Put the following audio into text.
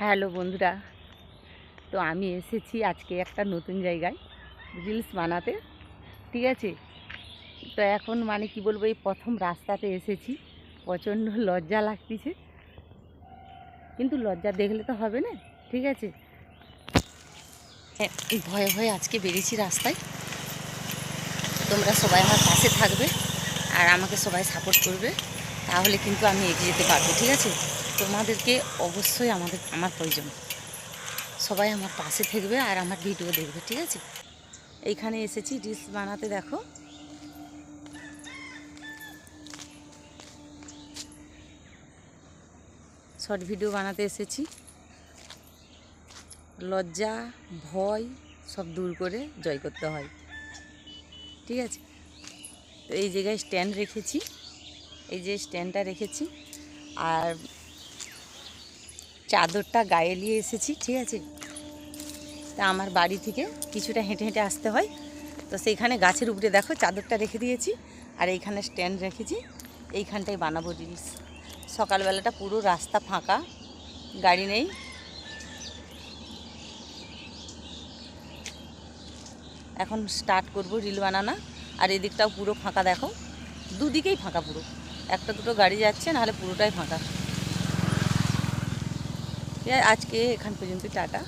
Hello বন্ধুরা। তো আমি এসেছি আজকে একটা নতুন জায়গায় রিলস বানাতে ঠিক আছে? তো এখন মানে কি বলব এই প্রথম রাস্তাতে এসেছি। প্রচণ্ড লজ্জা লাগতেছে। কিন্তু লজ্জা দেখলে তো হবে না ঠিক আছে? হ্যাঁ, ভয়ে ভয়ে আজকে বেরিয়েছি রাস্তায়। তোমরা সবাই আমার পাশে থাকবে আর আমাকে সবাই সাপোর্ট করবে। তাহলে কিন্তু আমি এগিয়ে যেতে পারব ঠিক আছে? তোমাদেরকে অবশ্যই আমাদের, আমার প্রয়োজন। সবাই আমার পাশে থাকবে আর আমার ভিডিও দেখবে, ঠিক আছে? এইখানে এসেছি, রিলস বানাতে, দেখো। শর্ট ভিডিও বানাতে এসেছি। লজ্জা, ভয়, সব দূর করে জয় করতে হয়। ঠিক আছে? তো এই জায়গায় স্ট্যান্ড রেখেছি। এই যে স্ট্যান্ডটা রেখেছি। আর চাদরটা গায়ে নিয়ে এসেছি, ঠিক আছে? তা আমার বাড়ি থেকে কিছুটা হেঁটে হেঁটে আসতে হয়। তো সেইখানে গাছের উপরে দেখো চাদরটা রেখে দিয়েছি, আর এইখানে স্ট্যান্ড রেখেছি। এইখানটায় বানাবো রিলস সকালবেলাটা পুরো রাস্তা ফাঁকা, গাড়ি নেই। এখন স্টার্ট করব রিল বানানা, আর এদিকটাও পুরো ফাঁকা দেখো। দুদিকেই ফাঁকা পুরো। একটা দুটো গাড়ি যাচ্ছে, নাহলে পুরোটাই ফাঁকা। আজকে এখান পর্যন্ত টাটা